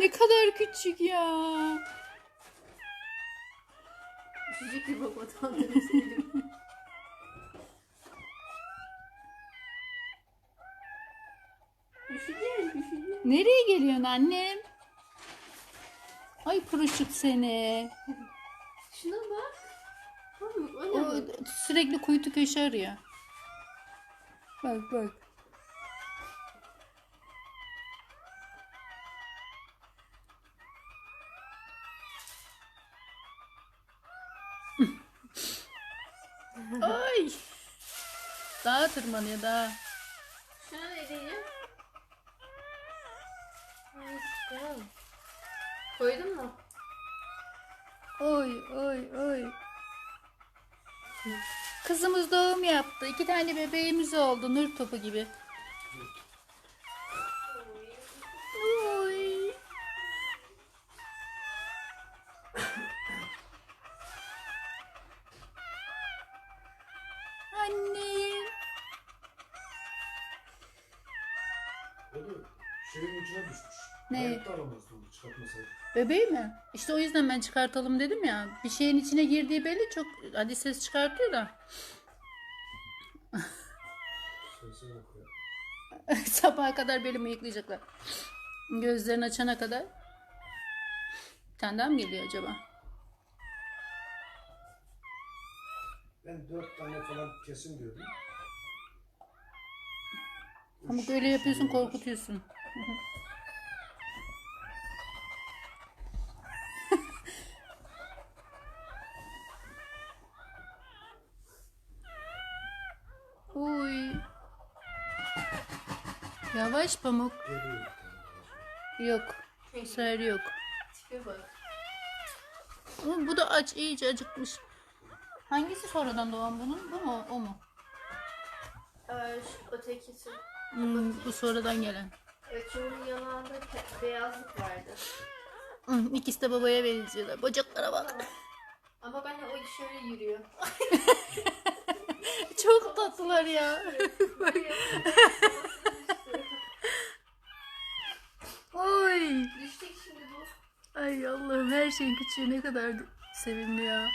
Ne kadar küçük ya. Küçücük bir babadan üşüdün. Nereye geliyorsun annem? Ay pırışık seni. Şuna bak. Pamuk, o sürekli kuytu köşe arıyor. Bak bak. Dağa tırmanıyor daha. Şuna ne diyeceğim? Koydun mu? Oy oy oy. Kızımız doğum yaptı. İki tane bebeğimiz oldu. Nur topu gibi. Oy. Annem. O da içine düşmüş. Ne? Hayatta alamazdı onu çıkartmasaydı. Bebeği mi? İşte o yüzden ben çıkartalım dedim ya. Bir şeyin içine girdiği belli çok hadi ses çıkartıyor da. Okuyor. Sabaha kadar belimi yıklayacaklar. Gözlerini açana kadar. Bir tane daha mı geliyor acaba? Ben dört tane falan kesin diyordum. Ama Üç böyle yapıyorsun korkutuyorsun. Uy. Yavaş pamuk. Yok. Bu sefer yok. Tipe bak. Ama bu da aç iyice acıkmış. Hangisi sonradan doğan bunun? Bu mu? O mu? Ee, şu ötekisi. Hmm, bu sonradan gelen. Evet, şunun yanağında beyazlık vardı. Hmm, ikisi de babaya benziyorlar. Bacaklara bak. Ama ben de o şöyle yürüyor. Çok tatlılar ya. Oy. Düştük şimdi bu. Ay Allah'ım her şeyin küçüğü ne kadar sevimli ya.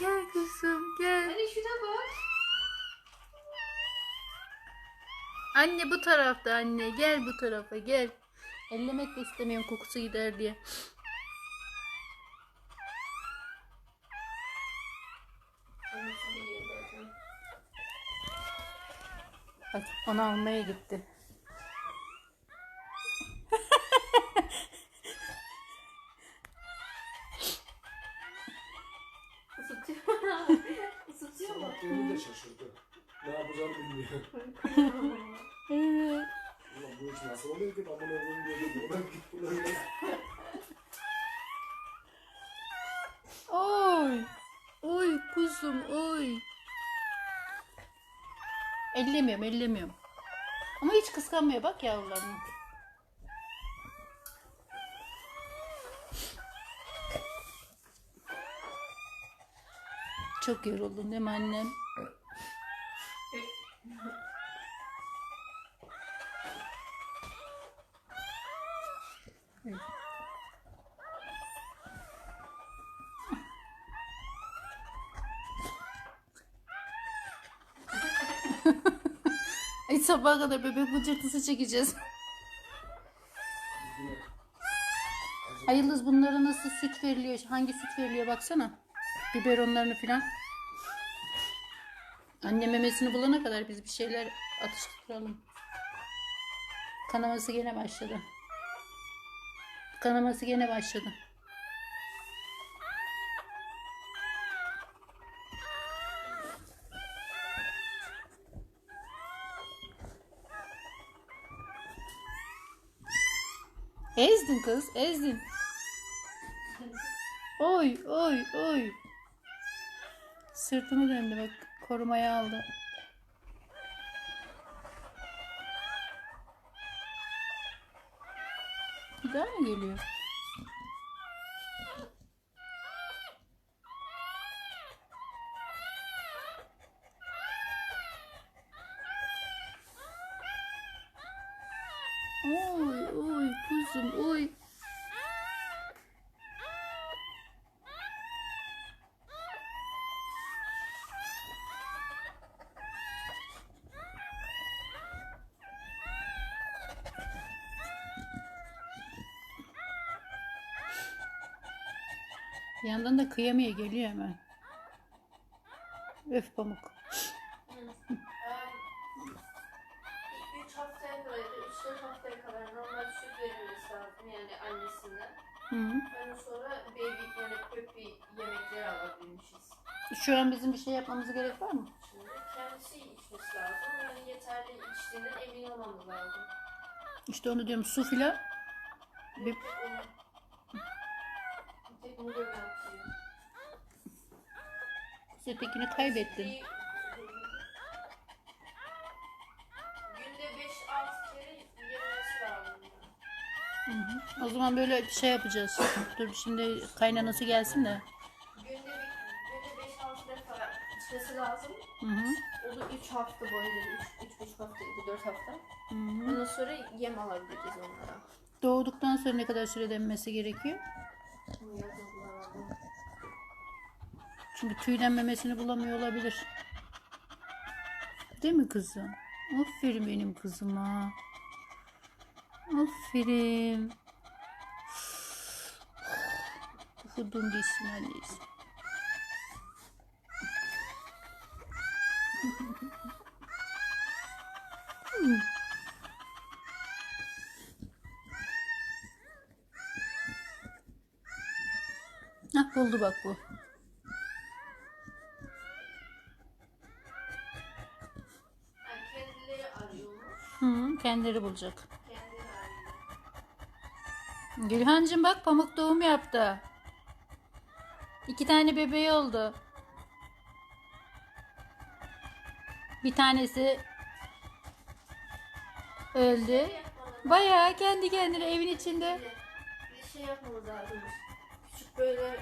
Gel kızım gel. Hani şuna bak. Anne bu tarafta anne gel bu tarafa gel. Ellemek de istemiyorum kokusu gider diye. Bak onu almaya gitti. Isıtıyor. Isıtıyor mu? Beni de şaşırdı. Ne yapacağını bilmiyor. İş nasıl oluyor ki? Bunu oğlum diyordum. Oradan git buraya. Oy. Oy kuzum oy. Ellemiyorum ellemiyorum. Ama hiç kıskanmıyor bak yavrularını. Çok yoruldun değil mi annem? Sabaha kadar bebek bıcırtısı çekeceğiz. Ay Yıldız bunlara nasıl süt veriliyor? Hangi süt veriliyor baksana. Biberonlarını filan. Anne memesini bulana kadar biz bir şeyler atıştıralım. Kanaması gene başladı. Kanaması gene başladı. Kız, ezdin. Oy, oy, oy. Sırtını döndü bak, korumaya aldı. Bir daha geliyor? Oy oy kuzum oy. Bir yandan da kıyamaya geliyor hemen. Öf pamuk. 3 haftaya kadar, 3-4 haftaya kadar normal süt verilmesi lazım yani annesinden. Hı. Ondan sonra baby yani puppy yemekleri alabilmişiz. Şu an bizim bir şey yapmamıza gerek var mı? Şimdi kendisi içmesi lazım. Yani yeterli içtiğinden emin olmamız lazım. İşte onu diyorum su filan. Bir Ötekini kaybettin. Günde 5-6 kere yemesi lazım. Hı hı. O zaman böyle şey yapacağız. Dur şimdi kaynanası gelsin de. Günde, günde 5-6 defa içmesi lazım. Hı hı. O da 3 hafta boyunca, 3-3,5 hafta, 4 hafta. Hı hı. Ondan sonra yem alabileceğiz onlara. Doğduktan sonra ne kadar sürede emmesi gerekiyor? Abi. Çünkü tüylenmemesini bulamıyor olabilir. Değil mi kızım? Aferin benim kızıma. Aferin. Ufudum değilsin annesi. Hmm. Hah buldu bak bu. Yani kendileri arıyormuş. Hı, kendileri bulacak. Gülhancığım bak pamuk doğum yaptı. İki tane bebeği oldu. Bir tanesi öldü. Bayağı kendi kendine evin içinde. Bir şey yapmamız lazım. Küçük böyle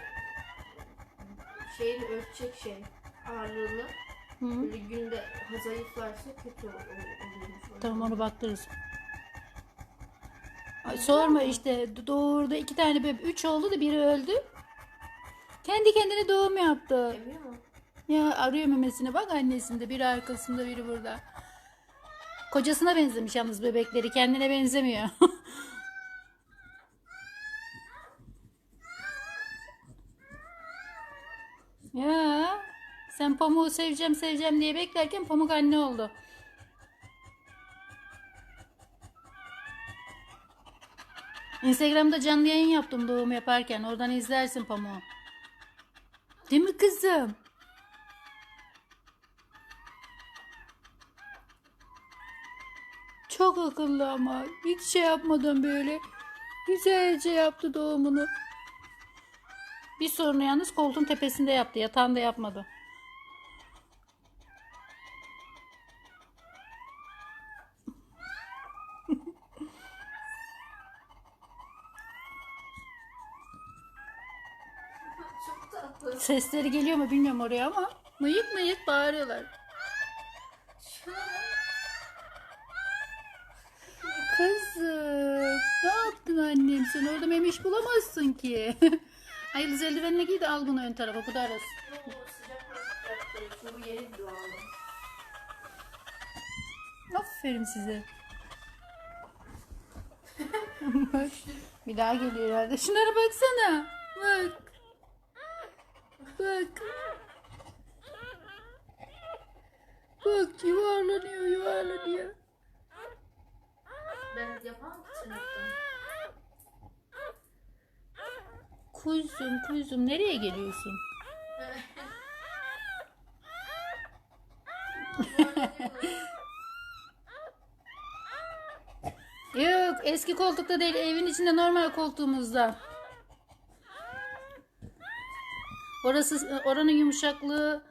şeyini ölçecek şey. Ağırlığını. Hı. Böyle günde zayıflarsa kötü ol- ol- oluyormuş. Tamam onu baktırırız. Ay, sorma işte doğurdu iki tane bebek. Üç oldu da biri öldü. Kendi kendine doğum yaptı. Emiyor mu? Ya arıyor memesine bak annesinde biri arkasında biri burada. Kocasına benzemiş yalnız bebekleri kendine benzemiyor. ya sen pamuğu seveceğim seveceğim diye beklerken pamuk anne oldu. Instagram'da canlı yayın yaptım doğum yaparken. Oradan izlersin pamuğu. Değil mi kızım? Çok akıllı ama hiç şey yapmadan böyle güzelce yaptı doğumunu. Bir sorunu yalnız koltuğun tepesinde yaptı. Yatağında yapmadı. Sesleri geliyor mu bilmiyorum oraya ama mıyık mıyık bağırıyorlar. Kızım ne yaptın annem sen orada memiş bulamazsın ki. Hayırlı eldivenini giy de al bunu ön tarafa bu da arası. Aferin size. Bir daha geliyor herhalde. Şunlara baksana. Bak. Bak. Bak yuvarlanıyor yuvarlanıyor. Ben yapamam ki. Kuzum kuzum nereye geliyorsun? Yok eski koltukta değil evin içinde normal koltuğumuzda. Orası oranın yumuşaklığı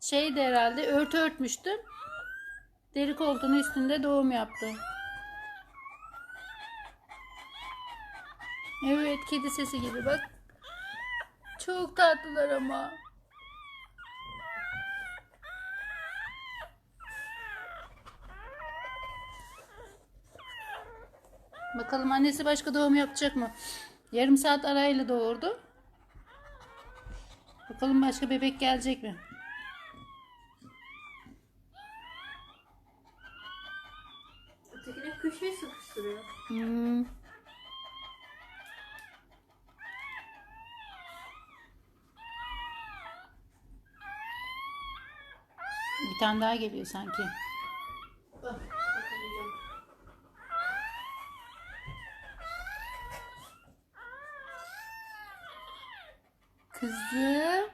şeydi herhalde örtü örtmüştüm. Deri koltuğun üstünde doğum yaptı. Evet kedi sesi gibi bak. Çok tatlılar ama. Bakalım annesi başka doğum yapacak mı? Yarım saat arayla doğurdu. Bakalım başka bebek gelecek mi? Ötekine köşeye sıkıştırıyor. Hmm. Bir tane daha geliyor sanki. Bak, bakamayacağım. Kızım.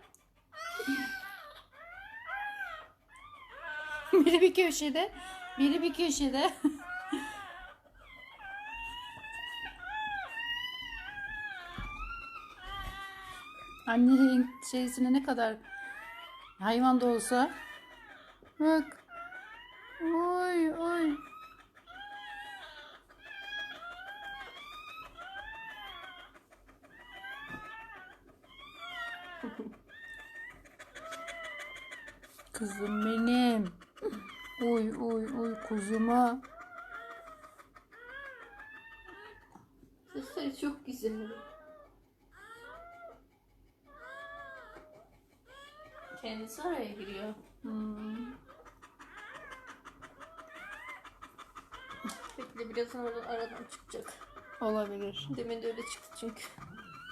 biri bir köşede, biri bir köşede. Annenin şeysine ne kadar hayvan da olsa. Bak. Oy oy. Kızım benim. Oy oy oy kuzuma. Sesleri çok güzel. Kendisi araya giriyor. Hmm. Bekle birazdan oradan aradan çıkacak. Olabilir. Demin de öyle çıktı çünkü.